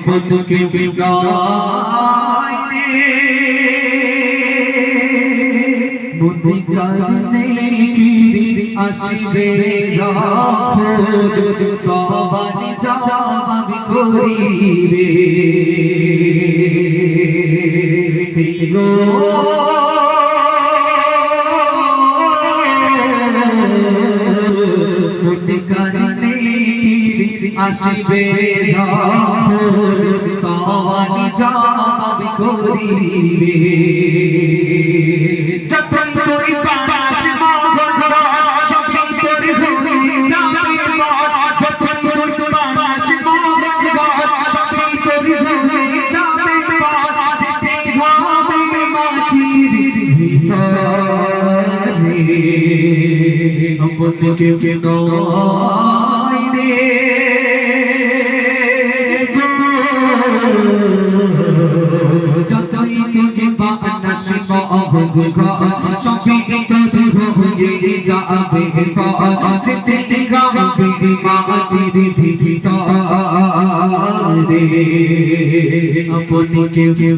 আপন কেউ নাই রে বুদ্ধি কারণে কি আসবে যখন সবাই জবাব করিবে। গো আসবে সবাই জবাব করিবে। যতই তুই পাস মগন সবই তোর হয়ে যাবে মন যতই তুই পাস মগন সবই তোর হয়ে যাবে মন যেতে হবে মাটির ভিতরে। আপন কেউ কেউ নয় রে। যতই তুই বানাস মহঙ্গ সবই তোর হয়ে যাবে যেতে গাবে মাটির ভিতরে আপন কেউ কেউ